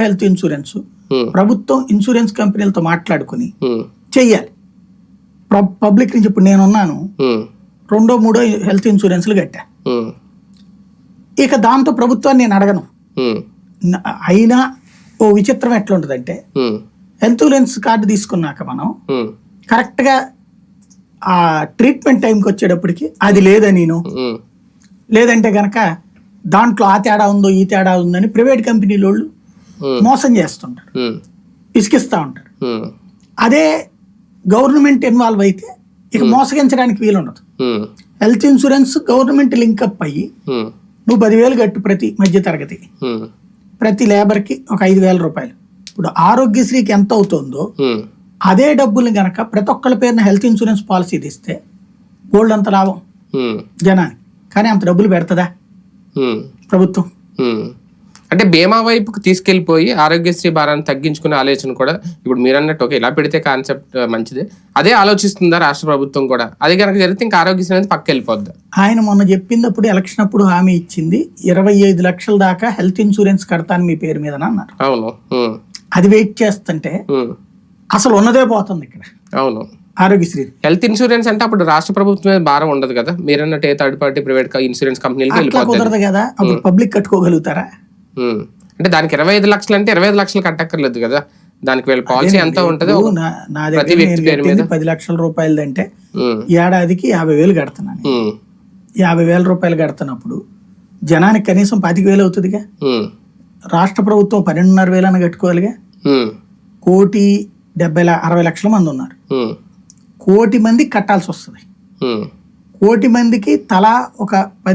Health insurance ప్రభుత్వం insurance కంపెనీలతో మాట్లాడుకుని చెయ్యాలి. పబ్- పబ్లిక్ నుంచి ఇప్పుడు నేనున్నాను. రెండో మూడో హెల్త్ ఇన్సూరెన్స్లు కట్టా. ఇక దాంతో ప్రభుత్వాన్ని నేను అడగను. అయినా ఓ విచిత్రం ఎట్లుంటుందంటే ఇన్సూరెన్స్ కార్డు తీసుకున్నాక మనం కరెక్ట్గా ఆ ట్రీట్మెంట్ టైంకి వచ్చేటప్పటికి అది లేదని నేను? లేదంటే గనక దాంట్లో ఆ తేడా ఉందో ఈ తేడా ఉందని ప్రైవేట్ కంపెనీల వాళ్ళు మోసం చేస్తుంటారు ఉమ్, ఇసుకిస్తూ ఉంటారు ఉమ్, అదే గవర్నమెంట్ ఇన్వాల్వ్ అయితే ఇక మోసగించడానికి వీలుండదు. Health insurance government link up అయ్యి నువ్వు పదివేలు కట్టు ప్రతి మధ్య తరగతి ఉమ్, ప్రతి లేబర్కి ఒక ఐదు వేల రూపాయలు. ఇప్పుడు ఆరోగ్యశ్రీకి ఎంత అవుతుందో అదే డబ్బుల్ని గనక ప్రతి ఒక్కళ్ళ పేరున హెల్త్ ఇన్సూరెన్స్ పాలసీ తీస్తే గోల్డ్ అంత లాభం జనానికి. కానీ అంత డబ్బులు పెడతదా? ప్రభుత్వం. అంటే బీమా వైపుకి తీసుకెళ్ళిపోయి ఆరోగ్యశ్రీ భారాన్ని తగ్గించుకునే ఆలోచన కూడా ఇప్పుడు మీరు అన్నట్టు ఓకే ఇలా పెడితే కాన్సెప్ట్ మంచిదే. అదే ఆలోచిస్తుందా రాష్ట్ర ప్రభుత్వం కూడా? అది కనుక జరిగితే ఇంకా ఆరోగ్యశ్రీ అనేది పక్క వెళ్ళిపోద్ది. ఆయన మొన్న చెప్పినప్పుడు ఎలక్షన్ అప్పుడు హామీ ఇచ్చింది ఇరవై ఐదు లక్షల దాకా హెల్త్ ఇన్సూరెన్స్ కడతాను మీ పేరు మీద అన్నారు. అవును. అది వెయిట్ చేస్తుంటే అసలు ఉన్నదే పోతుంది ఇక్కడ. అవును. ఆరోగ్యశ్రీ. హెల్త్ ఇన్సూరెన్స్ అంటే అప్పుడు రాష్ట్ర ప్రభుత్వం మీద భారం ఉండదు కదా? మీరు అన్నట్టు a third party private insurance వెళ్ళిపోతుంది కుదరదు కదా? అప్పుడు పబ్లిక్ కట్టుకోగలుగుతారా. అంటే దానికి ఇరవై ఐదు లక్షలు అంటే ఇరవై ఐదు లక్షలు కట్టక్కర్లేదు కదా. దానికి వీళ్ళ పాలసీ ఎంత ఉంటది. నా దగ్గర పది లక్షల రూపాయలు అంటే ఏడాదికి యాభై వేలు కడుతున్నాను యాభై వేల రూపాయలు కడుతున్నప్పుడు జనానికి కనీసం పాతిక వేలు అవుతుందిగా? రాష్ట్ర ప్రభుత్వం పన్నెండున్నర వేలు అని కట్టుకోవాలిగా కోటి డెబ్బై అరవై లక్షల మంది ఉన్నారు. కోటి మంది కట్టాల్సి వస్తుంది. కోటి మందికి తలా ఒక పది